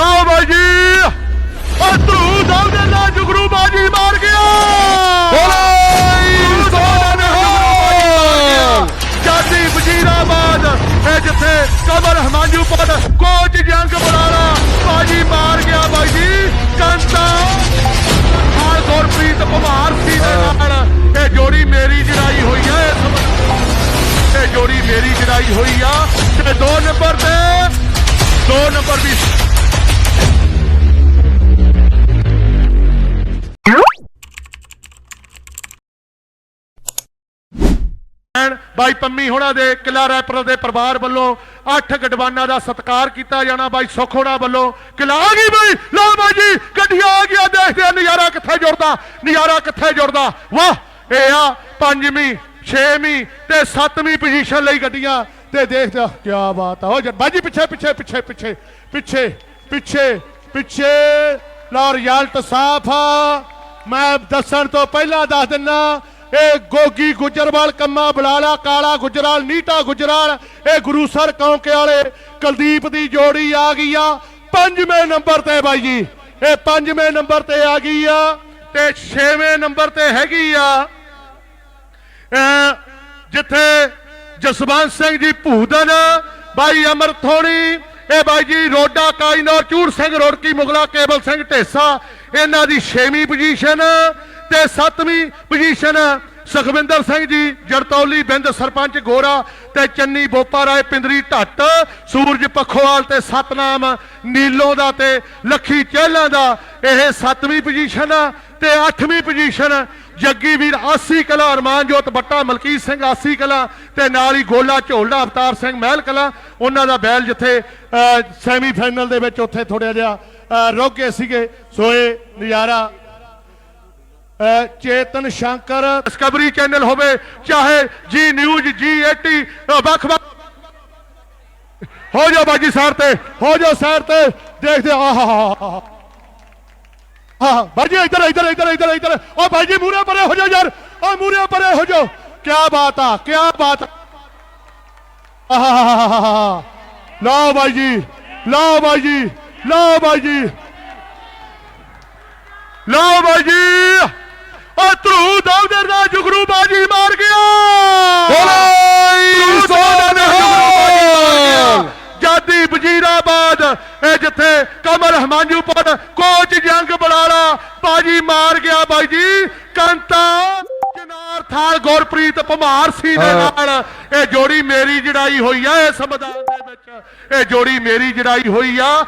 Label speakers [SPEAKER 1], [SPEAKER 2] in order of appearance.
[SPEAKER 1] ਲਓ ਬਾਈ ਜੀ। ਉਹ ਧਰੂ ਸਾਹਿਬ ਦੇ ਨਾਲ ਜੁਗਰੂ ਬਾਜੀ ਮਾਰ ਗਿਆ।
[SPEAKER 2] ਬੋਲੇ! ਸੋਨ
[SPEAKER 1] ਜਾਤੀ ਵਜ਼ੀਰਾਬਾਦ ਇਹ ਜਿੱਥੇ ਕਮਰ ਹਮਾਂਜੂ ਪਦ ਕੋਚ ਜੰਗ ਬਰਾੜਾ ਬਾਜੀ ਮਾਰ ਗਿਆ ਬਾਈ ਜੀ। ਕੰਤਾ ਹਾਲ ਗੁਰਪ੍ਰੀਤ ਕੁਮਾਰ ਸੀ ਦੇ ਨਾਲ। ਇਹ ਜੋੜੀ ਮੇਰੀ ਜੜਾਈ ਹੋਈ ਵਕਤ। ਇਹ ਜੋੜੀ ਮੇਰੀ ਜੜਾਈ ਹੋਈ ਆ। ਤੇ ਦੋ ਨੰਬਰ ਤੇ ਦੋ ਨੰਬਰ ਦੀ ਬਾਈ ਪੰਮੀ ਹੋਣਾ ਦੇ ਕਿਲਾ ਰੈਪਰ ਦੇ ਪਰਿਵਾਰ ਵੱਲੋਂ ਅੱਠ ਗਡਵਾਨਾਂ ਦਾ ਸਤਿਕਾਰ ਕੀਤਾ ਜਾਣਾ, ਬਾਈ ਸੁੱਖ ਹੋਣਾ ਵੱਲੋਂ। ਕਿਲਾ ਆ ਗਈ ਬਾਈ, ਲਓ ਬਾਈ ਜੀ, ਗੱਡੀਆਂ ਆ ਗਿਆ ਦੇਖਦੇ ਨਜ਼ਾਰਾ ਕਿੱਥੇ ਜੁੜਦਾ, ਨਜ਼ਾਰਾ ਕਿੱਥੇ ਜੁੜਦਾ। ਵਾਹ, ਇਹ ਆ ਪੰਜਵੀਂ, ਛੇਵੀਂ ਤੇ ਸੱਤਵੀਂ ਪੋਜੀਸ਼ਨ ਲਈ ਗੱਡੀਆਂ ਤੇ ਦੇਖਦਾ ਕੀ ਬਾਤ ਆ। ਹੋ ਬਾਜੀ ਪਿੱਛੇ ਪਿੱਛੇ ਪਿੱਛੇ ਪਿੱਛੇ ਪਿੱਛੇ ਪਿੱਛੇ ਪਿੱਛੇ। ਲਾ ਰਿਜ਼ਲਟ ਸਾਫ਼ ਆ। ਮੈਂ ਦੱਸਣ ਤੋਂ ਪਹਿਲਾਂ ਦੱਸ ਦਿੰਨਾ ਇਹ ਗੋਗੀ ਗੁਜਰਵਾਲ, ਕੰਮਾ ਬਲਾਲਾ, ਕਾਲਾ ਗੁਜਰਾਲ, ਨੀਟਾ ਗੁਜਰਾਲ ਇਹ ਗੁਰੂਸਰ ਕੌਂਕੇ ਵਾਲੇ, ਕੁਲਦੀਪ ਦੀ ਜੋੜੀ ਆ ਗਈ ਆ, ਪੰਜਵੇਂ ਨੰਬਰ ਤੇ ਬਾਈ ਜੀ। ਇਹ ਪੰਜਵੇਂ ਨੰਬਰ ਤੇ ਆ ਗਈ ਆ ਤੇ ਛੇਵੇਂ ਨੰਬਰ ਤੇ ਹੈਗੀ ਆ ਜਿੱਥੇ ਜਸਵੰਤ ਸਿੰਘ ਜੀ ਭੂਦਨ, ਬਾਈ ਅਮਰ ਥੋਣੀ ਇਹ ਬਾਈ ਜੀ ਰੋਡਾ ਕਾਇਨੌਰ ਚੂੜ ਸਿੰਘ, ਰੋੜਕੀ ਮੁਗਲਾ, ਕੇਵਲ ਸਿੰਘ ਢੇਸਾ, ਇਹਨਾਂ ਦੀ 6ਵੀਂ ਪੋਜੀਸ਼ਨ ਤੇ 7ਵੀਂ ਪੋਜੀਸ਼ਨ ਸੁਖਵਿੰਦਰ ਸਿੰਘ ਜੀ ਜੜਤੌਲੀ ਬਿੰਦ ਸਰਪੰਚ ਗੋਰਾ ਤੇ ਚੰਨੀ ਬੋਪਾ ਰਾਏ ਪਿੰਦਰੀ ਢੱਟ ਸੂਰਜ ਪੱਖੋਵਾਲ ਤੇ ਸਤਨਾਮ ਨੀਲੋ ਦਾ ਤੇ ਲੱਖੀ ਚਹਿਲਾਂ ਦਾ। ਇਹ 7ਵੀਂ ਪੋਜੀਸ਼ਨ ਤੇ 8ਵੀਂ ਪੋਜੀਸ਼ਨ ਜੱਗੀ ਵੀਰ ਆਸੀ ਕਲਾ ਅਰਮਾਨਜੋਤ ਬੱਟਾ ਮਲਕੀਤ ਸਿੰਘ ਆਸੀ ਕਲਾ ਤੇ ਨਾਲ ਹੀ ਗੋਲਾ ਝੋਲਦਾ ਅਵਤਾਰ ਸਿੰਘ ਮਹਿਲ ਕਲਾ। ਉਹਨਾਂ ਦਾ ਬੈਲ ਜਿੱਥੇ ਸੈਮੀ ਫਾਈਨਲ ਦੇ ਵਿੱਚ ਉੱਥੇ ਥੋੜਾ ਜਿਹਾ ਅਹ, ਗਏ ਸੀਗੇ। ਸੋਏ ਨਜ਼ਾਰਾ ਚੇਤਨ ਸ਼ੰਕਰ ਡਿਸਕਵਰੀ ਚੈਨਲ ਹੋਵੇ ਚਾਹੇ ਜੀ ਨਿਊਜ਼ ਜੀ 80 ਅਹ, ਵੱਖ ਵੱਖ ਹੋ ਜਾਓ ਬਾਜੀ ਸਾਈਡ ਤੇ ਹੋ ਜਾਓ ਸਾਈਡ ਤੇ ਦੇਖਦੇ ਆਹ ਹਾਂ ਬਾਜੀ ਇੱਧਰ ਇੱਧਰ ਇੱਧਰ ਇੱਧਰ ਇੱਧਰ ਓ ਬਾਜੀ ਮੂਰੇ ਪਰੇ ਹੋ ਜਾ ਯਾਰ ਓ ਮੂਰੇ ਪਰੇ ਹੋ ਜਾ ਕੀ ਬਾਤ ਆ ਕੀ ਬਾਤ ਆਹ ਲਓ ਬਾਈ ਜੀ ਲਓ ਬਾਈ ਜੀ ਲਓ ਬਾਈ ਜੀ ਲਓ ਬਾਈ ਜੀ ਓ ਧਰੂ ਦਵਦਰ ਦਾ ਜੁਗਰੂ ਬਾਜੀ ਮਾਰ ਗਿਆ।
[SPEAKER 2] ਬੋਲੇ ਸੋਨ
[SPEAKER 1] ਜਾਦੀ ਵਜ਼ੀਰਾਬਾਦ ਇਹ ਜਿੱਥੇ ਕਮਰ ਹਮਾਂਜੂ ਪਦ ਕੋਚ ਜੰਗ ਬਲਾਲਾ ਬਾਜੀ ਮਾਰ ਗਿਆ ਬਾਈ ਜੀ। ਕੰਤਾ ਚਨਾਰ ਥਾਲ ਗੁਰਪ੍ਰੀਤ ਭਮਾਰ ਸੀ ਦੇ ਨਾਲ। ਇਹ ਜੋੜੀ ਮੇਰੀ ਜੜਾਈ ਹੋਈ ਆ ਇਸ ਮੈਦਾਨ ਦੇ ਵਿੱਚ। ਇਹ ਜੋੜੀ ਮੇਰੀ ਜੜਾਈ ਹੋਈ ਆ।